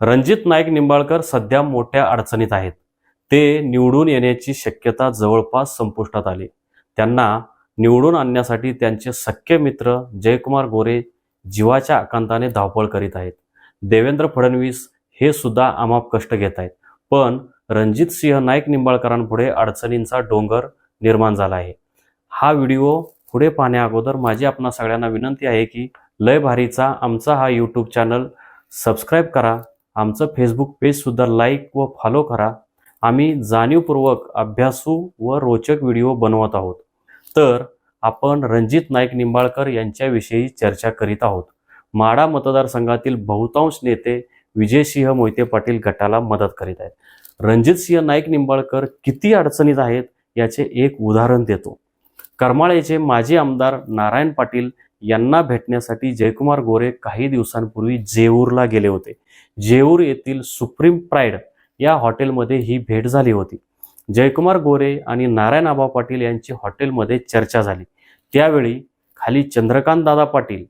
रणजित नाईक निंबाळकर सध्या मोठ्या अडचणीत आहेत. ते निवडून येण्याची शक्यता जवळपास संपुष्टात आली. त्यांना निवडून आणण्यासाठी त्यांचे सख्य मित्र जयकुमार गोरे जीवाच्या आकांताने धावपळ करीत आहेत. देवेंद्र फडणवीस हे सुद्धा आमाप कष्ट घेत आहेत. पण रणजित सिंह नाईक निंबाळकरांपुढे अडचणींचा डोंगर निर्माण झाला आहे. हा व्हिडिओ पुढे पाहण्याअगोदर माझी आपणा सगळ्यांना विनंती आहे की लय भारीचा आमचा हा यूट्यूब चॅनल सबस्क्राईब करा. आमचं फेसबुक पेजसुद्धा लाईक व फॉलो करा. आम्ही जाणीवपूर्वक अभ्यासू व रोचक व्हिडिओ बनवत आहोत. तर आपण रणजित नाईक निंबाळकर यांच्याविषयी चर्चा करीत आहोत. माडा मतदारसंघातील बहुतांश नेते विजयसिंह मोहिते पाटील गटाला मदत करीत आहेत. रणजितसिंह नाईक निंबाळकर किती अडचणीत आहेत याचे एक उदाहरण देतो. करमाळ्याचे माजी आमदार नारायण पाटील यांना भेटण्यासाठी जयकुमार गोरे काही दिवसांपूर्वी जेऊरला गेले होते. जेऊर येथील सुप्रीम प्राईड या हॉटेलमध्ये ही भेट झाली होती. जयकुमार गोरे आणि नारायण आबा पाटील यांची हॉटेलमध्ये चर्चा झाली. त्यावेळी खाली चंद्रकांत दादा पाटील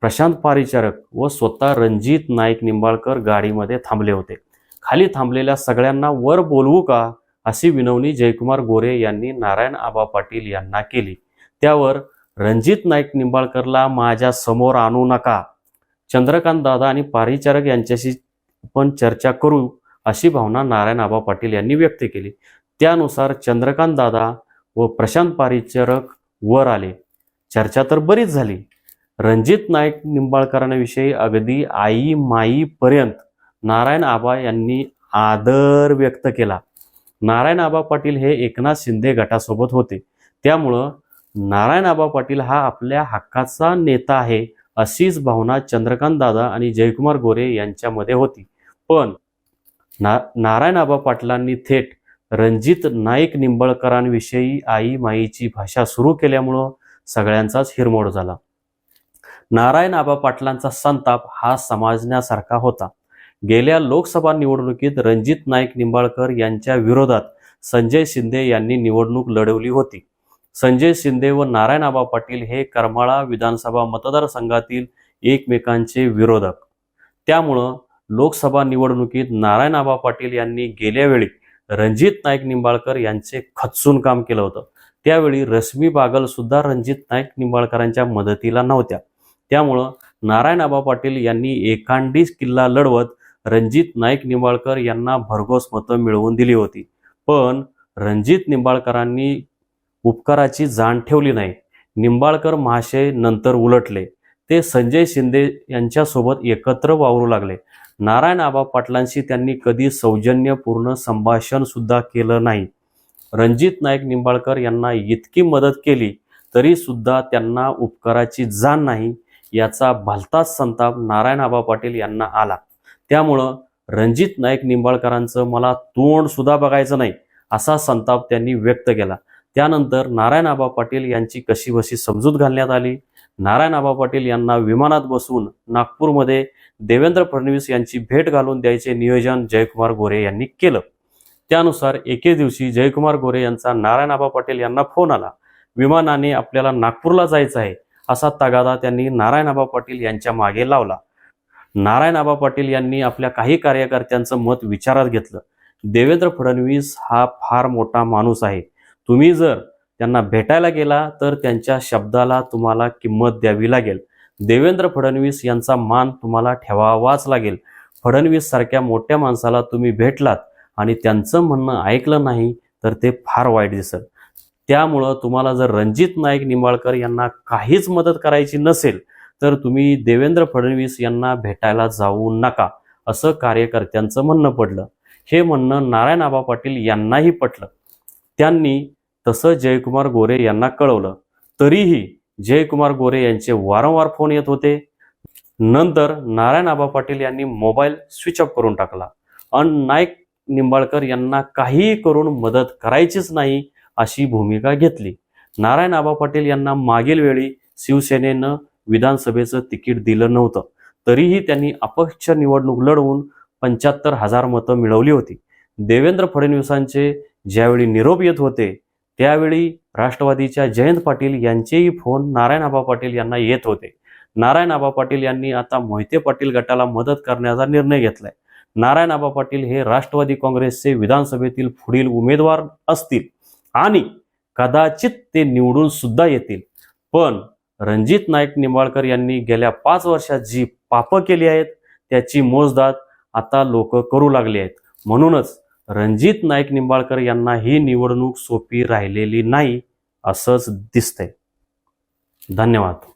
प्रशांत पारिचारक व स्वतः रणजित नाईक निंबाळकर गाडीमध्ये थांबले होते. खाली थांबलेल्या सगळ्यांना वर बोलवू का अशी विनवणी जयकुमार गोरे यांनी नारायण आबा पाटील यांना केली. त्यावर रणजित नाईक निंबाळकरला माझ्यासमोर आणू नका. चंद्रकांत दादा आणि पारिचारक यांच्याशी पण चर्चा करू अशी भावना नारायण आबा पाटील यांनी व्यक्त केली. त्यानुसार चंद्रकांत दादा व प्रशांत पारिचारक वर आले. चर्चा तर बरीच झाली. रणजित नाईक निंबाळकरांविषयी अगदी आई माईपर्यंत नारायण आबा यांनी आदर व्यक्त केला. नारायण आबा पाटील हे एकनाथ शिंदे गटासोबत होते. त्यामुळं नारायण आबा पाटील हा आपल्या हक्काचा नेता आहे अशीच भावना चंद्रकांत दादा आणि जयकुमार गोरे यांच्यामध्ये होती. पण ना नारायण आबा पाटलांनी थेट रणजित नाईक निंबाळकरांविषयी आई माईची भाषा सुरू केल्यामुळं सगळ्यांचाच हिरमोड झाला. नारायण आबा पाटलांचा संताप हा समाजण्यासारखा होता. गेल्या लोकसभा निवडणुकीत रणजित नाईक निंबाळकर यांच्या विरोधात संजय शिंदे यांनी निवडणूक लढवली होती. संजय शिंदे व नारायण आबा पाटील हे करमाळा विधानसभा मतदारसंघातील एकमेकांचे विरोधक. त्यामुळं लोकसभा निवडणुकीत नारायण आबा पाटील यांनी गेल्या वेळी रणजित नाईक निंबाळकर यांचे खचून काम केलं होतं. त्यावेळी रश्मी बागल सुद्धा रणजित नाईक निंबाळकरांच्या मदतीला नव्हत्या. त्यामुळं नारायण आबा पाटील यांनी एकांडी किल्ला लढवत रणजित नाईक निंबाळकर यांना भरघोस मतं मिळवून दिली होती. पण रणजित निंबाळकरांनी उपकाराची जाण ठेवली नाही. निंबाळकर महाशय नंतर उलटले. ते संजय शिंदे यांच्यासोबत एकत्र वावरू लागले. नारायण आबा पाटलांशी त्यांनी कधी सौजन्यपूर्ण संभाषण सुद्धा केलं नाही. रणजित नाईक निंबाळकर यांना इतकी मदत केली तरी सुद्धा त्यांना उपकाराची जाण नाही याचा भलताच संताप नारायण आबा पाटील यांना आला. त्यामुळं रणजित नाईक निंबाळकरांचं मला तोंड सुद्धा बघायचं नाही असा संताप त्यांनी व्यक्त केला. त्यानंतर नारायण आबा पाटील यांची कशीबशी समजूत घालण्यात आली. नारायण आबा पाटील यांना विमानात बसून नागपूरमध्ये देवेंद्र फडणवीस यांची भेट घालून द्यायचे नियोजन जयकुमार गोरे यांनी केलं. त्यानुसार एके दिवशी जयकुमार गोरे यांचा नारायण आबा पाटील यांना फोन आला. विमानाने आपल्याला नागपूरला जायचं आहे असा तगादा त्यांनी नारायण आबा पाटील यांच्या मागे लावला. नारायण आबा पाटील यांनी आपल्या काही कार्यकर्त्यांचं मत विचारात घेतलं. देवेंद्र फडणवीस हा फार मोठा माणूस आहे. तुम्ही जर त्यांना भेटायला गेला तर त्यांच्या शब्दाला तुम्हाला किंमत द्यावी लागेल. देवेंद्र फडणवीस यांचा मान तुम्हाला ठेवावाच लागेल. फडणवीस सारख्या मोठ्या माणसाला तुम्ही भेटलात आणि त्यांचं म्हणणं ऐकलं नाही तर ते फार वाईट दिसत त्यामुळं तुम्हाला जर रणजित नाईक निंबाळकर यांना काहीच मदत करायची नसेल तर तुम्ही देवेंद्र फडणवीस यांना भेटायला जाऊ नका असं कार्यकर्त्यांचं म्हणणं पडलं. हे म्हणणं नारायण आबा पाटील यांनाही पटलं. त्यांनी तसं जयकुमार गोरे यांना कळवलं. तरीही जयकुमार गोरे यांचे वारंवार फोन येत होते. नंतर नारायण आबा पाटील यांनी मोबाईल स्विच ऑफ करून टाकला. अन नाईक निंबाळकर यांना काहीही करून मदत करायचीच नाही अशी भूमिका घेतली. नारायण आबा पाटील यांना मागील वेळी शिवसेनेनं विधानसभेचं तिकीट दिलं नव्हतं. तरीही त्यांनी अपक्ष निवडणूक लढवून पंच्याहत्तर हजार मतं मिळवली होती. देवेंद्र फडणवीसांचे ज्यावेळी निरोप येत होते त्यावेळी राष्ट्रवादीच्या जयंत पाटील यांचेही फोन नारायण आबा पाटील यांना येत होते. नारायण आबा पाटील यांनी आता मोहिते पाटील गटाला मदत करण्याचा निर्णय घेतलाय. नारायण आबा पाटील हे राष्ट्रवादी काँग्रेसचे विधानसभेतील पुढील उमेदवार असतील आणि कदाचित ते निवडून सुद्धा येतील. पण रणजित नाईक निंबाळकर यांनी गेल्या पाच वर्षात जी पापं केली आहेत त्याची मोजदाद आता लोक करू लागले आहेत. म्हणूनच रणजित नाईक निंबाळकर यांना ही निवडणूक सोपी राहिलेली नाही असंच दिसतंय. धन्यवाद.